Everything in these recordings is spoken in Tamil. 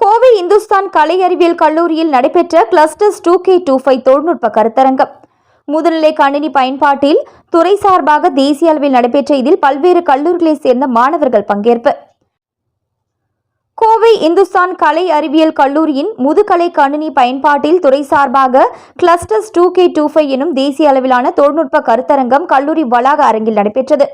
கோவை இந்துஸ்தான் கலை அறிவியல் கல்லூரியில் நடைபெற்ற clusters two K two five தொழில்நுட்ப கருத்தரங்கம். முதுநிலை கணினி பயன்பாட்டில் துறை சார்பாக தேசிய அளவில் நடைபெற்ற இதில் பல்வேறு கல்லூரிகளைச் சேர்ந்த மாணவர்கள் பங்கேற்பு. கோவை இந்துஸ்தான் கலை அறிவியல் கல்லூரியின் முதுகலை கணினி பயன்பாட்டில் துறை சார்பாக clusters two K two five எனும் தேசிய அளவிலான தொழில்நுட்ப கருத்தரங்கம் கல்லூரி வளாக அரங்கில் நடைபெற்றது.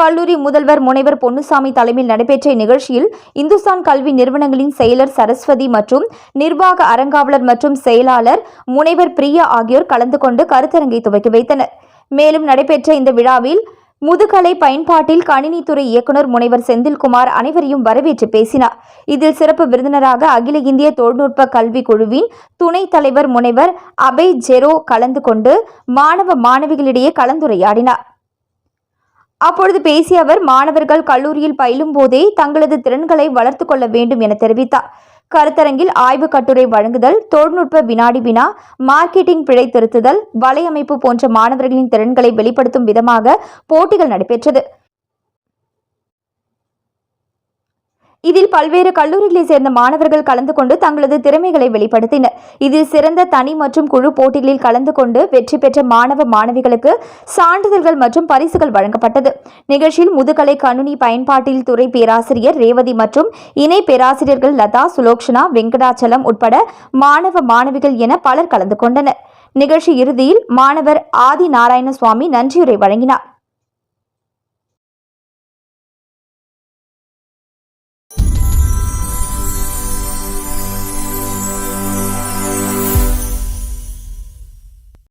கல்லூரி முதல்வர் முனைவர் பொன்னுசாமி தலைமையில் நடைபெற்ற இந்நிகழ்ச்சியில் இந்துஸ்தான் கல்வி நிறுவனங்களின் செயலர் சரஸ்வதி மற்றும் நிர்வாக அறங்காவலர் மற்றும் செயலாளர் முனைவர் பிரியா ஆகியோர் கலந்து கொண்டு கருத்தரங்கை துவக்கி வைத்தனர். மேலும் நடைபெற்ற இந்த விழாவில் முதுகலை பயன்பாட்டில் கணினித்துறை இயக்குனர் முனைவர் செந்தில்குமார் அனைவரையும் வரவேற்று பேசினார். இதில் சிறப்பு விருந்தினராக அகில இந்திய தொழில்நுட்ப கல்வி குழுவின் துணைத் தலைவர் முனைவர் அபய் ஜெரோ கலந்து கொண்டு மாணவ மாணவிகளிடையே கலந்துரையாடினார். அப்பொழுது பேசிய அவர் மாணவர்கள் கல்லூரியில் பயிலும் போதே தங்களது திறன்களை வளர்த்து கொள்ள வேண்டும் என தெரிவித்தார். கருத்தரங்கில் ஆய்வு கட்டுரை வழங்குதல் தொழில்நுட்ப வினாடி வினா மார்க்கெட்டிங் பிழை திருத்துதல் வலையமைப்பு போன்ற மாணவர்களின் திறன்களை வெளிப்படுத்தும் விதமாக போட்டிகள் நடைபெற்றது. இதில் பல்வேறு கல்லூரிகளைச் சேர்ந்த மாணவர்கள் கலந்து கொண்டு தங்களது திறமைகளை வெளிப்படுத்தினர். இதில் சிறந்த தனி மற்றும் குழு போட்டிகளில் கலந்து கொண்டு வெற்றி பெற்ற மாணவ மாணவிகளுக்கு சான்றிதழ்கள் மற்றும் பரிசுகள் வழங்கப்பட்டது. நிகழ்ச்சியில் முதுகலை கணினி பயன்பாட்டில் துறை பேராசிரியர் ரேவதி மற்றும் இணை பேராசிரியர்கள் லதா சுலோக்ஷனா வெங்கடாச்சலம் உட்பட மாணவ மாணவிகள் என பலர் கலந்து கொண்டனர். நிகழ்ச்சி இறுதியில் மாணவர் ஆதி நாராயணசுவாமி நன்றியுரை வழங்கினார்.